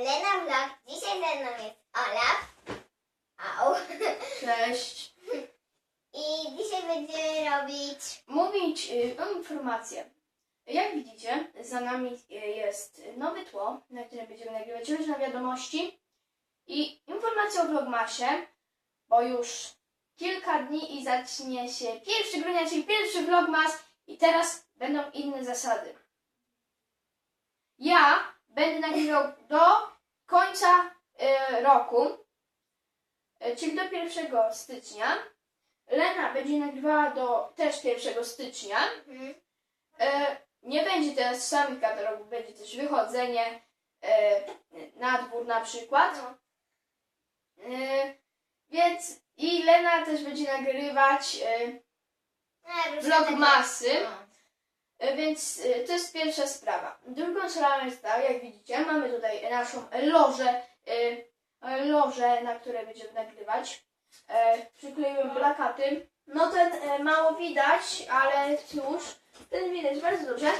Lena Vlog. Dzisiaj ze mną jest Olaf. Au. Cześć. I dzisiaj będziemy robić... Mówić y, mam informację. Jak widzicie, za nami y, jest nowe tło, na którym będziemy nagrywać różne wiadomości i informacja o vlogmasie, bo już kilka dni i zacznie się 1 grudnia, czyli pierwszy vlogmas i teraz będą inne zasady. Ja będę nagrywał do końca y, roku, y, czyli do 1 stycznia. Lena będzie nagrywała do też 1 stycznia. Mhm. E, nie będzie teraz samych katalogów, będzie też wychodzenie e, na dwór na przykład. No. E, więc i Lena też będzie nagrywać e, vlogmasy. takie- No. E, Więc e, to jest pierwsza sprawa. Drugą sprawą jest ta, jak widzicie, mamy tutaj naszą lożę, e, lożę, na której będziemy nagrywać. Przykleiłem plakaty. No ten mało widać, ale cóż, ten widać bardzo dobrze.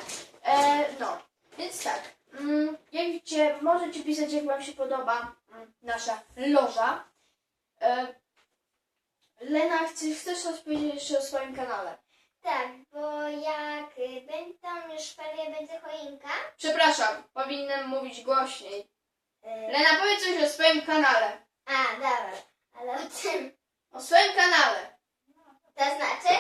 No, więc tak. Mm, Jak widzicie, możecie pisać, jak Wam się podoba mm, nasza loża. Lena, chcesz, chcesz coś powiedzieć jeszcze o swoim kanale? Tak, bo jak będą już ferie, będzie choinka. Przepraszam, powinienem mówić głośniej. y, Lena, powiedz coś o swoim kanale. A, dobra. Ale o czym? O swoim kanale. To znaczy?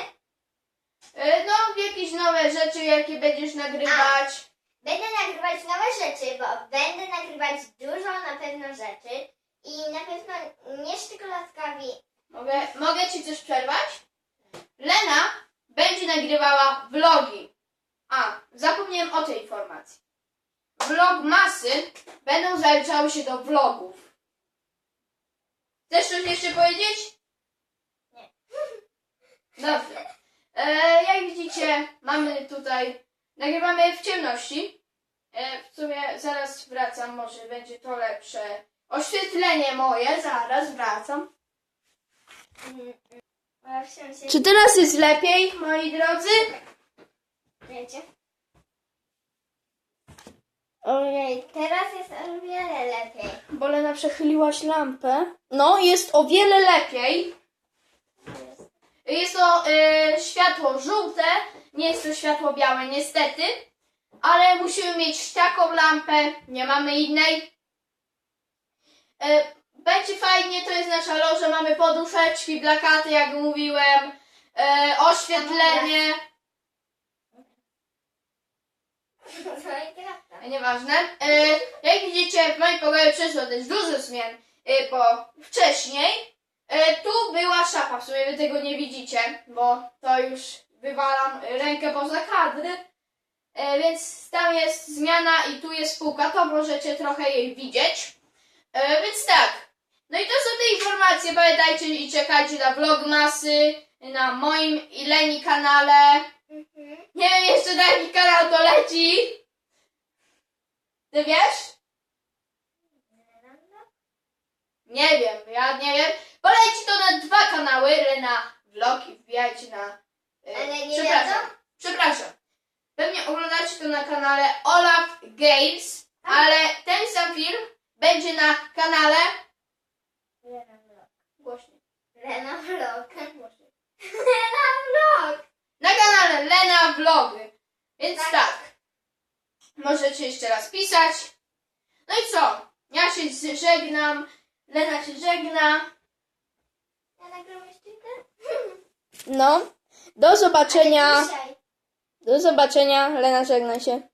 E, No, jakieś nowe rzeczy, jakie będziesz nagrywać. Będę nagrywać nowe rzeczy, bo będę nagrywać dużo na pewno rzeczy. I na pewno nie z czekoladkami. Mogę, mogę ci coś przerwać? Lena będzie nagrywała vlogi. A, zapomniałem o tej informacji. Vlogmasy będą zaliczały się do vlogów. Chcesz coś jeszcze powiedzieć? Nie. Dobrze. E, jak widzicie, mamy tutaj, nagrywamy w ciemności. E, w sumie zaraz wracam, może będzie to lepsze. Oświetlenie moje, zaraz wracam. Czy teraz jest lepiej, moi drodzy? Wiecie? Ojej, teraz jest o wiele lepiej. Bo Lena przechyliłaś lampę. No, jest o wiele lepiej. Jest to y, światło żółte, nie jest to światło białe niestety, ale musimy mieć taką lampę, nie mamy innej. Y, będzie fajnie, to jest nasza loża, mamy poduszeczki, plakaty, jak mówiłem, y, oświetlenie, Minecrafta. nieważne. Y, jak widzicie, w mojej pokoju przeszło też dużo zmian, y, bo wcześniej y, tu była szafa, w sumie wy tego nie widzicie, bo to już wywalam rękę poza kadr, y, więc tam jest zmiana i tu jest spółka, to możecie trochę jej widzieć. Y, więc tak, no i to są te informacje, pamiętajcie i czekajcie na vlogmasy, na moim i Leni kanale. Mhm. Nie wiem jeszcze na jaki kanał to leci. Ty wiesz? Nie wiem, ja nie wiem. Poleci to na dwa kanały, Lena Vlog i wbijajcie na... e, Ale nie przepraszam, wiadomo? przepraszam. Pewnie oglądacie to na kanale Olaf Games, ale ten sam film będzie na kanale... Lena Vlog. Głośniej, Lena Vlog. głośniej. Lena Vlog. Na kanale Lena Vlogy. Więc Tak. tak. Możecie jeszcze raz pisać. No i co? Ja się żegnam. Lena się żegna. Ja nagram jeszcze? No. Do zobaczenia. Dzisiaj. Do zobaczenia. Lena żegna się.